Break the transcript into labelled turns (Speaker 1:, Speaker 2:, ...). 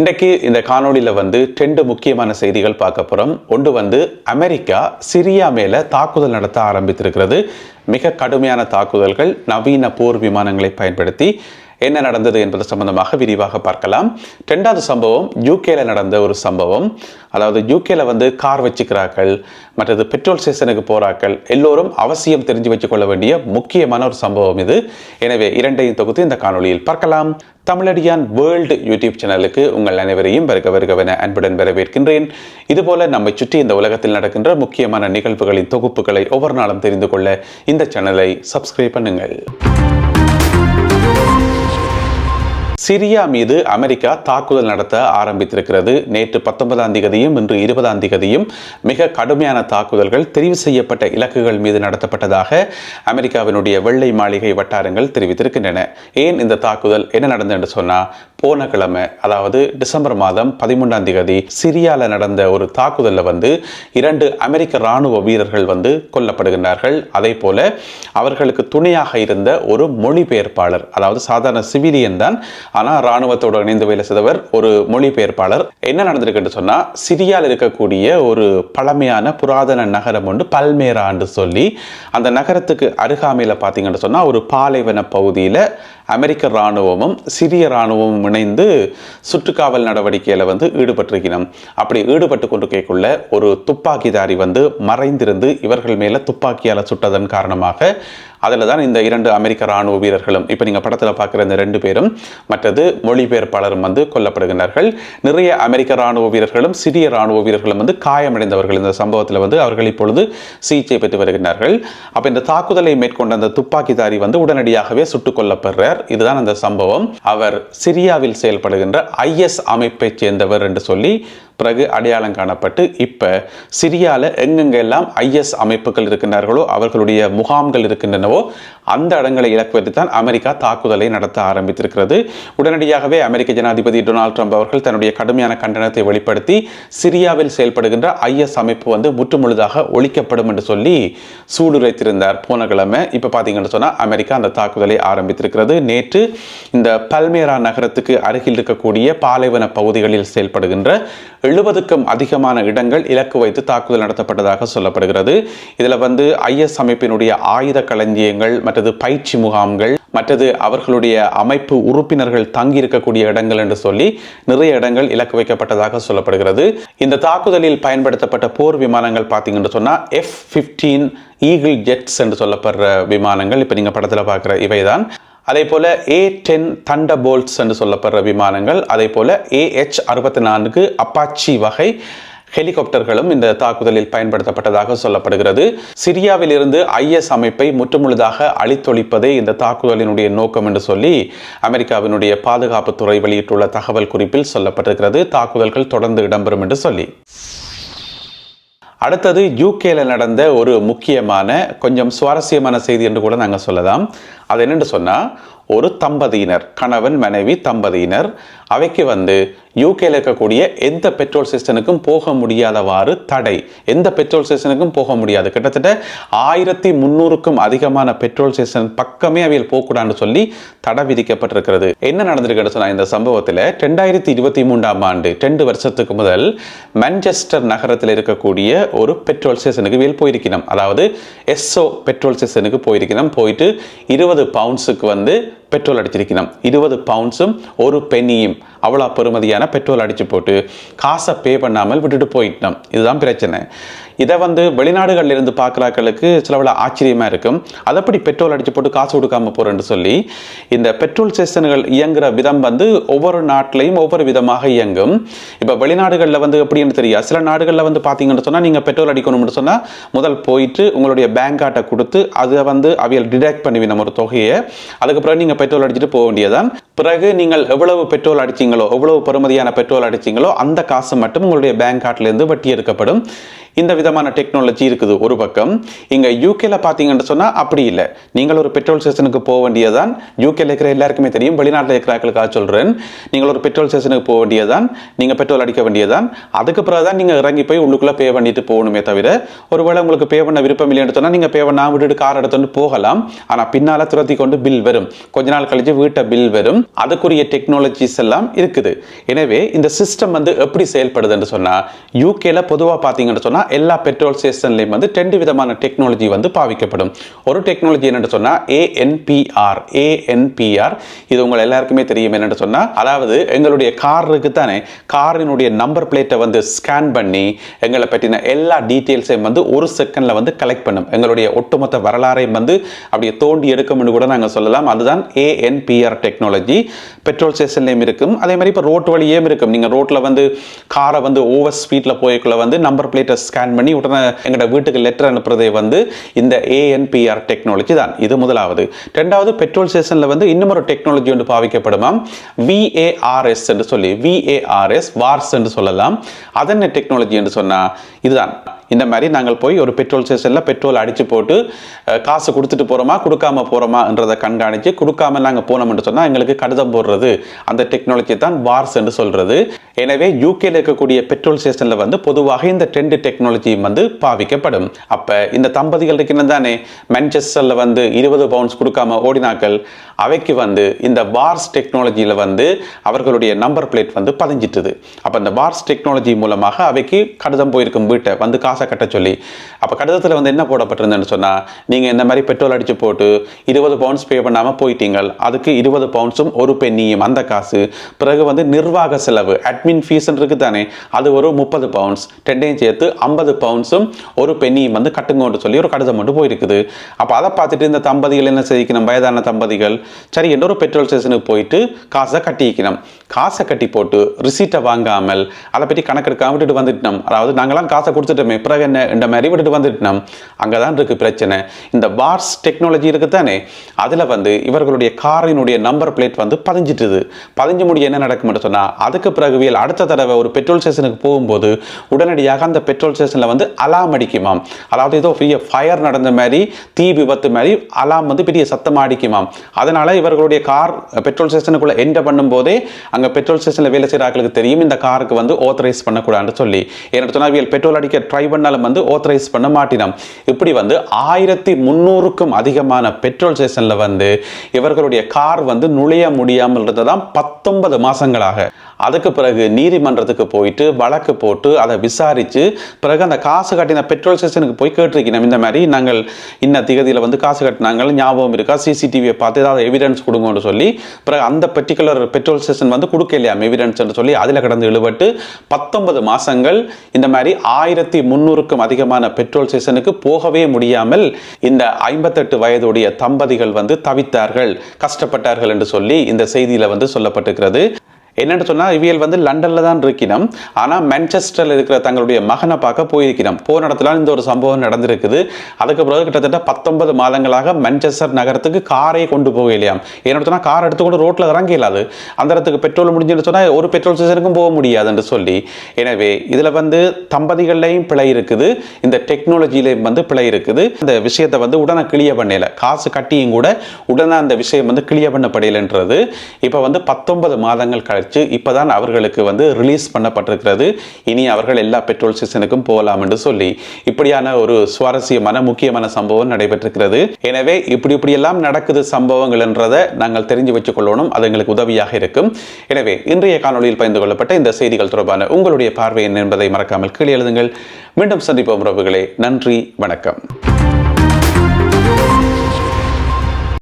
Speaker 1: இன்றைக்கு இந்த காணொளியில் வந்து ரெண்டு முக்கியமான செய்திகள் பார்க்க போகிறோம் ஒன்று வந்து அமெரிக்கா சிரியா மேலே தாக்குதல் நடத்த ஆரம்பித்திருக்கிறது. மிக கடுமையான தாக்குதல்கள் நவீன போர் விமானங்களை பயன்படுத்தி என்ன நடந்தது என்பது சம்பந்தமாக விரிவாக பார்க்கலாம். ரெண்டாவது சம்பவம் யூகேல நடந்த ஒரு சம்பவம். அதாவது யூகேல வந்து கார் வச்சுக்கிறார்கள் மற்றது பெட்ரோல் ஸ்டேஷனுக்கு போகிறார்கள் எல்லோரும் அவசியம் தெரிஞ்சு வச்சுக்கொள்ள வேண்டிய முக்கியமான ஒரு சம்பவம் இது. எனவே இரண்டையும் தொகுத்து இந்த காணொளியில் பார்க்கலாம். தமிழடியான் வேர்ல்டு யூடியூப் சேனலுக்கு உங்கள் அனைவரையும் வருக வருகவென அன்புடன் வரவேற்கின்றேன். இதுபோல நம்மை சுற்றி இந்த உலகத்தில் நடக்கின்ற முக்கியமான நிகழ்வுகளின் தொகுப்புகளை ஒவ்வொரு நாளும் தெரிந்து கொள்ள இந்த சேனலை சப்ஸ்கிரைப் பண்ணுங்கள். சிரியா மீது அமெரிக்கா தாக்குதல் நடத்த ஆரம்பித்திருக்கிறது. நேற்று பத்தொன்பதாம் தேதியும் இன்று இருபதாம் தேதியும் மிக கடுமையான தாக்குதல்கள் தெரிவு செய்யப்பட்ட இலக்குகள் மீது நடத்தப்பட்டதாக அமெரிக்காவினுடைய வெள்ளை மாளிகை வட்டாரங்கள் தெரிவித்திருக்கின்றன. ஏன் இந்த தாக்குதல் என்ன நடந்தது என்று சொன்னால் போன கிழமை அதாவது டிசம்பர் மாதம் பதிமூன்றாம் தேதி சிரியாவில் நடந்த ஒரு தாக்குதலில் வந்து இரண்டு அமெரிக்க இராணுவ வீரர்கள் வந்து கொல்லப்படுகின்றார்கள். அதே போல அவர்களுக்கு துணையாக இருந்த ஒரு மொழிபெயர்ப்பாளர் அதாவது சாதாரண சிவிலியன் தான் ஆனால் இராணுவத்தோடு இணைந்து வேலை செய்தவர் ஒரு மொழிபெயர்ப்பாளர். என்ன நடந்திருக்குன்னு சொன்னால் சிரியாவில் இருக்கக்கூடிய ஒரு பழமையான புராதன நகரம் ஒன்று பல்மேரான்னு சொல்லி அந்த நகரத்துக்கு அருகாமையில் பார்த்தீங்கன்னு சொன்னால் ஒரு பாலைவன பகுதியில் அமெரிக்க இராணுவமும் சிரிய இராணுவமும் இணைந்து சுற்றுக்காவல் நடவடிக்கையில் வந்து ஈடுபட்டிருக்கணும் அப்படி ஈடுபட்டு கொண்டு கேட்குள்ள ஒரு துப்பாக்கிதாரி வந்து மறைந்திருந்து இவர்கள் மேலே துப்பாக்கியால் சுட்டதன் காரணமாக அதில் தான் இந்த இரண்டு அமெரிக்க இராணுவ வீரர்களும் இப்போ நீங்கள் படத்தில் பார்க்குற இந்த ரெண்டு பேரும் மற்றது மொழிபெயர்ப்பாளரும் வந்து கொல்லப்படுகிறார்கள் நிறைய அமெரிக்க இராணுவ வீரர்களும் சிறிய இராணுவ வீரர்களும் வந்து காயமடைந்தவர்கள் இந்த சம்பவத்தில் வந்து அவர்கள் இப்பொழுது சிகிச்சை பெற்று வருகிறார்கள் அப்போ இந்த தாக்குதலை மேற்கொண்ட அந்த துப்பாக்கிதாரி வந்து உடனடியாகவே சுட்டுக் கொல்லப்படுறார். இதுதான் அந்த சம்பவம். அவர் சிரியாவில் செயல்படுகின்ற ஐஎஸ் அமைப்பைச் சேர்ந்தவர் என்று சொல்லி பிறகு அடையாளம் காணப்பட்டு இப்போ சிரியாவில் எங்கெங்கெல்லாம் ஐஎஸ் அமைப்புகள் இருக்கின்றார்களோ அவர்களுடைய முகாம்கள் இருக்கின்றனவோ அந்த இடங்களை இலக்கு தான் அமெரிக்கா தாக்குதலை நடத்த ஆரம்பித்திருக்கிறது. உடனடியாகவே அமெரிக்க ஜனாதிபதி டொனால்ட் ட்ரம்ப் அவர்கள் தன்னுடைய கடுமையான கண்டனத்தை வெளிப்படுத்தி சிரியாவில் செயல்படுகின்ற ஐஎஸ் அமைப்பு வந்து முற்றுமுழுதாக ஒழிக்கப்படும் என்று சொல்லி சூடுரைத்திருந்தார் போன கிழமை. இப்போ பார்த்தீங்கன்னு சொன்னால் அமெரிக்கா அந்த தாக்குதலை ஆரம்பித்திருக்கிறது. நேற்று இந்த பல்மேரா நகரத்துக்கு அருகில் இருக்கக்கூடிய பாலைவன பகுதிகளில் செயல்படுகின்ற எழுபதுக்கும் அதிகமான இடங்கள் இலக்கு வைத்து தாக்குதல் நடத்தப்பட்டதாக சொல்லப்படுகிறது. இதில் வந்து ஐஎஸ் அமைப்பினுடைய ஆயுத களஞ்சியங்கள் மற்றது பயிற்சி முகாம்கள் மற்றது அவர்களுடைய அமைப்பு உறுப்பினர்கள் தங்கி இருக்கக்கூடிய இடங்கள் என்று சொல்லி நிறைய இடங்கள் இலக்கு வைக்கப்பட்டதாக சொல்லப்படுகிறது. இந்த தாக்குதலில் பயன்படுத்தப்பட்ட போர் விமானங்கள் பார்த்தீங்கன்னு சொன்னால் எஃப் ஃபிஃப்டீன் ஈகிள் ஜெட்ஸ் என்று சொல்லப்படுற விமானங்கள். இப்போ நீங்கள் படத்தில் பார்க்குற இவை தான் அதே போல ஏ டென் தண்ட போல்ட்ஸ் என்று சொல்லப்படுற விமானங்கள் அதே போல ஏஹெச் அறுபத்தி நான்கு அப்பாச்சி வகை ஹெலிகாப்டர்களும் இந்த தாக்குதலில் பயன்படுத்தப்பட்டதாக சொல்லப்படுகிறது. சிரியாவில் இருந்து ஐஎஸ் அமைப்பை முற்றுமுழுதாக அழித்தொழிப்பதே இந்த தாக்குதலினுடைய நோக்கம் என்று சொல்லி அமெரிக்காவினுடைய பாதுகாப்புத்துறை வெளியிட்டுள்ள தகவல் குறிப்பில் சொல்லப்பட்டிருக்கிறது. தாக்குதல்கள் தொடர்ந்து இடம்பெறும் என்று சொல்லி. அடுத்தது யூகேல நடந்த ஒரு முக்கியமான கொஞ்சம் சுவாரஸ்யமான செய்தி என்று கூட நாங்கள் சொல்லலாம். அது என்னென்று சொன்னால் ஒரு தம்பதியினர் கணவன் மனைவி தம்பதியினர் அவைக்கு வந்து யூகேல இருக்கக்கூடிய எந்த பெட்ரோல் ஸ்டேஷனுக்கும் போக முடியாதவாறு தடை. எந்த பெட்ரோல் ஸ்டேஷனுக்கும் போக முடியாது. கிட்டத்தட்ட ஆயிரத்தி முந்நூறுக்கும் அதிகமான பெட்ரோல் ஸ்டேஷன் பக்கமே அவையில் போகக்கூடாதுன்னு சொல்லி தடை விதிக்கப்பட்டிருக்கிறது. என்ன நடந்திருக்குன்னு சொன்னால் இந்த சம்பவத்தில் ரெண்டாயிரத்தி இருபத்தி மூன்றாம் ஆண்டு ரெண்டு வருஷத்துக்கு முதல் மான்செஸ்டர் நகரத்தில் இருக்கக்கூடிய ஒரு பெட்ரோல் ஸ்டேஷனுக்கு வேல் போயிருக்கணும். அதாவது எஸ்ஓ பெட்ரோல் ஸ்டேஷனுக்கு போயிருக்கணும். போயிட்டு இருபது பவுண்ட்ஸுக்கு வந்து பெட்ரோல் அடிச்சிருக்கணும் இருபது பவுண்ட்ஸும் ஒரு பென்னியும் அவ்வளோ பெருமதியான பெட்ரோல் அடித்து போட்டு காசை பே பண்ணாமல் விட்டுட்டு போயிட்டோம். இதுதான் பிரச்சனை. இதை வந்து வெளிநாடுகளில் இருந்து பார்க்குறாக்களுக்கு சிலவில் ஆச்சரியமாக இருக்கும். அதப்படி பெட்ரோல் அடித்து போட்டு காசு கொடுக்காம போகிறேன்னு சொல்லி இந்த பெட்ரோல் ஸ்டேஷன்கள் இயங்குகிற விதம் வந்து ஒவ்வொரு நாட்டிலையும் ஒவ்வொரு விதமாக இயங்கும். இப்போ வெளிநாடுகளில் வந்து எப்படின்னு தெரியாது. சில நாடுகளில் வந்து பார்த்தீங்கன்னு சொன்னால் நீங்கள் பெட்ரோல் அடிக்கணும்னு சொன்னால் முதல் போயிட்டு உங்களுடைய பேங்க் கார்டை கொடுத்து அதை வந்து அவையில் டிடெக்ட் பண்ணுவீங்க ஒரு தொகையை அதுக்கப்புறம் நீங்கள் பெட்ரோல் அடிச்சுட்டு போக வேண்டியதான் பிறகு நீங்கள் எவ்வளவு பெட்ரோல் அடிச்சீங்களோ எவ்வளவு பெறுமதியான பெட்ரோல் அடிச்சீங்களோ அந்த காசு மட்டும் உங்களுடைய பேங்க் கார்ட்லேருந்து வட்டி எடுக்கப்படும். இந்த விதம் விதமான டெக்னாலஜி இருக்குது ஒரு பக்கம். இங்க யூகேல பார்த்தீங்கன்னு சொன்னா அப்படி இல்லை. நீங்கள் ஒரு பெட்ரோல் ஸ்டேஷனுக்கு போக வேண்டியதான் யூகேல இருக்கிற எல்லாருக்குமே தெரியும். வெளிநாட்டில் இருக்கிறாக்களுக்காக சொல்கிறேன் நீங்கள் ஒரு பெட்ரோல் ஸ்டேஷனுக்கு போக வேண்டியதான் நீங்கள் பெட்ரோல் அடிக்க வேண்டியதான் அதுக்கு பிறகு தான் நீங்க இறங்கி போய் உள்ளுக்குள்ளே பே பண்ணிட்டு போகணுமே தவிர ஒருவேளை உங்களுக்கு பே பண்ண விருப்பம் இல்லைன்னு சொன்னா நீங்கள் பே பண்ணா விட்டுட்டு கார் எடுத்துட்டு போகலாம். ஆனா பின்னால துரத்தி கொண்டு பில் வரும். கொஞ்ச நாள் கழிச்சு வீட்டை பில் வரும். அதுக்குரிய டெக்னாலஜிஸ் எல்லாம் இருக்குது. எனவே இந்த சிஸ்டம் வந்து எப்படி செயல்படுதுன்னு சொன்னால் யூகேல பொதுவாக பார்த்தீங்கன்னு சொன்னா எல்லா எல்லா பெட்ரோல் ஸ்டேஷன்லயும் வந்து ரெண்டு விதமான டெக்னாலஜி வந்து பாவிக்கப்படும். ஒரு டெக்னாலஜி என்னென்னு சொன்னால் ஏஎன்பிஆர் ஏஎன்பிஆர் இது உங்கள் எல்லாருக்குமே தெரியும் என்னென்னு சொன்னால் அதாவது எங்களுடைய காருக்கு தானே காரினுடைய நம்பர் பிளேட்டை வந்து ஸ்கேன் பண்ணி எங்களை பற்றின எல்லா டீட்டெயில்ஸையும் வந்து ஒரு செகண்டில் வந்து கலெக்ட் பண்ணும். எங்களுடைய ஒட்டுமொத்த வரலாறையும் வந்து அப்படியே தோண்டி எடுக்கும்னு கூட நாங்கள் சொல்லலாம். அதுதான் ஏஎன்பிஆர் டெக்னாலஜி பெட்ரோல் ஸ்டேஷன்லேயும் இருக்கும். அதே மாதிரி இப்போ ரோட் வழியும் இருக்கும். நீங்கள் ரோட்டில் வந்து காரை வந்து ஓவர் ஸ்பீடில் போய்க்குள்ள வந்து நம்பர் பிளேட்டை ஸ்கேன் பண்ணி உடனே எங்களோட வீட்டுக்கு லெட்டர் அனுப்புறதே வந்து இந்த ஏஎன்பிஆர் டெக்னாலஜி தான். இது முதலாவது. ரெண்டாவது பெட்ரோல் ஸ்டேஷனில் வந்து இன்னும் ஒரு டெக்னாலஜி ஒன்று பாவிக்கப்படுமாம் விஏஆர்எஸ் என்று சொல்லி விஏஆர்எஸ் வார்ஸ் என்று சொல்லலாம். அதென்ன டெக்னாலஜி என்று சொன்னால் இதுதான். இந்த மாதிரி நாங்கள் போய் ஒரு பெட்ரோல் ஸ்டேஷனில் பெட்ரோல் அடித்து போட்டு காசு கொடுத்துட்டு போகிறோமா கொடுக்காம போகிறோமான்றதை கண்காணித்து கொடுக்காம நாங்கள் போனோம்னு சொன்னால் எங்களுக்கு கடிதம் போடுறது. அந்த டெக்னாலஜி தான் வார்ஸ் என்று சொல்கிறது எனவே யூகேல இருக்கக்கூடிய பெட்ரோல் ஸ்டேஷனில் வந்து பொதுவாக இந்த ட்ரெண்டு டெக்னாலஜியும் வந்து பாவிக்கப்படும். அப்போ இந்த தம்பதிகள் இருக்கிறது தானே மேன்செஸ்டரில் வந்து இருபது பவுண்ட்ஸ் கொடுக்காம ஓடினாக்கள் அவைக்கு வந்து இந்த வார்ஸ் டெக்னாலஜியில் வந்து அவர்களுடைய நம்பர் பிளேட் வந்து பதிஞ்சிட்டுது. அப்போ இந்த வார்ஸ் டெக்னாலஜி மூலமாக அவைக்கு கடிதம் போயிருக்கும் வீட்டை வந்து காசு கட்ட சொல்லி அப்போ கடிதத்தில் வந்து என்ன போடப்பட்டிருந்தேன்னு சொன்னால் நீங்கள் இந்த மாதிரி பெட்ரோல் அடித்து போட்டு இருபது பவுண்ட்ஸ் பே பண்ணாமல் போயிட்டீங்கள். அதுக்கு இருபது பவுண்ட்ஸும் ஒரு பெண்ணியும் அந்த காசு. பிறகு வந்து நிர்வாக செலவு அட்மின் ஃபீஸ்ன்னு இருக்குது தானே அது ஒரு முப்பது பவுண்ட்ஸ் டென்டையும் சேர்த்து ஐம்பது பவுண்ட்ஸும் ஒரு பெண்ணியும் வந்து கட்டுங்கன்னு சொல்லி ஒரு கடிதம் மட்டும் போயிருக்குது. அப்போ அதை பார்த்துட்டு இந்த தம்பதிகள் என்ன செய்யணும் வயதான தம்பதிகள்? சரி இன்னொரு பெட்ரோல் ஸ்டேஷனுக்கு போயிட்டு காசை கட்டிக்கணும். காசை கட்டி போட்டு ரிசீட்டை வாங்காமல் அதை பற்றி கணக்கெடுக்காம விட்டுட்டு வந்துட்டோம். அதாவது நாங்களாம் காசை கொடுத்துட்டோமே பிறகு என்ன இந்த மாதிரி விட்டுட்டு வந்துட்டோம் அங்கே தான் இருக்கு பிரச்சனை. இந்த பார்ஸ் டெக்னாலஜி இருக்குதானே அதில் வந்து இவர்களுடைய காரினுடைய நம்பர் பிளேட் வந்து பதிஞ்சிட்டுது. பதிஞ்சு முடிய என்ன நடக்கும்னு சொன்னால் அதுக்கு பிறகுவியல் அடுத்த தடவை ஒரு பெட்ரோல் ஸ்டேஷனுக்கு போகும்போது உடனடியாக அந்த பெட்ரோல் ஸ்டேஷனில் வந்து அலாம் அடிக்குமாம். அதாவது ஏதோ பெரிய ஃபயர் நடந்த மாதிரி தீ விபத்து மாதிரி அலாம் வந்து பெரிய சத்தமாக அடிக்குமாம். அதனால இவர்களுடைய கார் பெட்ரோல் ஸ்டேஷனுக்குள்ளே என்டர் பண்ணும்போதே அங்கே பெட்ரோல் ஸ்டேஷனில் வேலை செய்கிறார்களுக்கு தெரியும் இந்த காருக்கு வந்து ஓத்தரைஸ் பண்ணக்கூடாதுன்னு சொல்லி. ஏன்னு சொன்னால் இவர்கள் பெட்ரோல் அடிக்க ட்ரை பண்ணாலும் வந்து ஆத்தரைஸ் பண்ண மாட்டினோம் இப்படி வந்து ஆயிரத்தி முந்நூறுக்கும் அதிகமான பெட்ரோல் ஸ்டேஷனில் வந்து இவர்களுடைய கார் வந்து நுழைய முடியாமல் இருந்ததாம் பத்தொன்பது மாசங்களாக. அதுக்கு பிறகு நீதிமன்றத்துக்கு போயிட்டு வழக்கு போட்டு அதை விசாரித்து பிறகு அந்த காசு கட்டின பெட்ரோல் ஸ்டேஷனுக்கு போய் கேட்டிருக்கணும். இந்த மாதிரி நாங்கள் இன்ன திகதியில் வந்து காசு கட்டினாங்க ஞாபகம் இருக்கா? சிசிடிவியை பார்த்து ஏதாவது எவிடன்ஸ் கொடுங்கன்னு சொல்லி பிறகு அந்த பர்டிகுலர் பெட்ரோல் ஸ்டேஷன் வந்து கொடுக்கலையாம் எவிடன்ஸ்னு சொல்லி அதில் கடந்து இழுபட்டு பத்தொன்பது மாதங்கள் இந்த மாதிரி ஆயிரத்தி முந்நூறுக்கும் அதிகமான பெட்ரோல் ஸ்டேஷனுக்கு போகவே முடியாமல் இந்த ஐம்பத்தெட்டு வயதுடைய தம்பதிகள் வந்து தவித்தார்கள் கஷ்டப்பட்டார்கள் என்று சொல்லி இந்த செய்தியில் வந்து சொல்லப்பட்டிருக்கிறது. என்னென்னு சொன்னால் இவியல் வந்து லண்டனில் தான் இருக்கணும் ஆனால் மென்செஸ்டரில் இருக்கிற தங்களுடைய மகனை பார்க்க போயிருக்கிறோம் போன இடத்துல இந்த ஒரு சம்பவம் நடந்திருக்குது. அதுக்கு பிறகு கிட்டத்தட்ட பத்தொன்பது மாதங்களாக மான்செஸ்டர் நகரத்துக்கு காரை கொண்டு போக இல்லையாம் என்னென்னு சொன்னால் கார் எடுத்துக்கொண்டு ரோட்டில் இறங்க இயலாது அந்த இடத்துக்கு பெட்ரோல் முடிஞ்சுன்னு சொன்னால் ஒரு பெட்ரோல் ஸ்டேஷனுக்கும் போக முடியாதுன்னு சொல்லி. எனவே இதில் வந்து தம்பதிகள்லையும் பிழை இருக்குது. இந்த டெக்னாலஜியிலையும் வந்து பிழை இருக்குது. இந்த விஷயத்தை வந்து உடனே கிளியர் பண்ணல. காசு கட்டியும் கூட உடனே அந்த விஷயம் வந்து கிளியர் பண்ணப்படையிலன்றது இப்போ வந்து பத்தொன்பது மாதங்கள் கழித்து கழிச்சு இப்போதான் அவர்களுக்கு வந்து ரிலீஸ் பண்ணப்பட்டிருக்கிறது. இனி அவர்கள் எல்லா பெட்ரோல் ஸ்டேஷனுக்கும் போகலாம் என்று சொல்லி இப்படியான ஒரு சுவாரஸ்யமான முக்கியமான சம்பவம் நடைபெற்றிருக்கிறது. எனவே இப்படி இப்படியெல்லாம் நடக்குது சம்பவங்கள் என்றதை நாங்கள் தெரிஞ்சு வச்சுக் கொள்ளணும் அது எங்களுக்கு உதவியாக இருக்கும். எனவே இன்றைய காணொளியில் பகிர்ந்து கொள்ளப்பட்ட இந்த செய்திகள் தொடர்பான உங்களுடைய பார்வை என்ன என்பதை மறக்காமல் கீழே எழுதுங்கள். மீண்டும் சந்திப்போம் உறவுகளே. நன்றி வணக்கம்.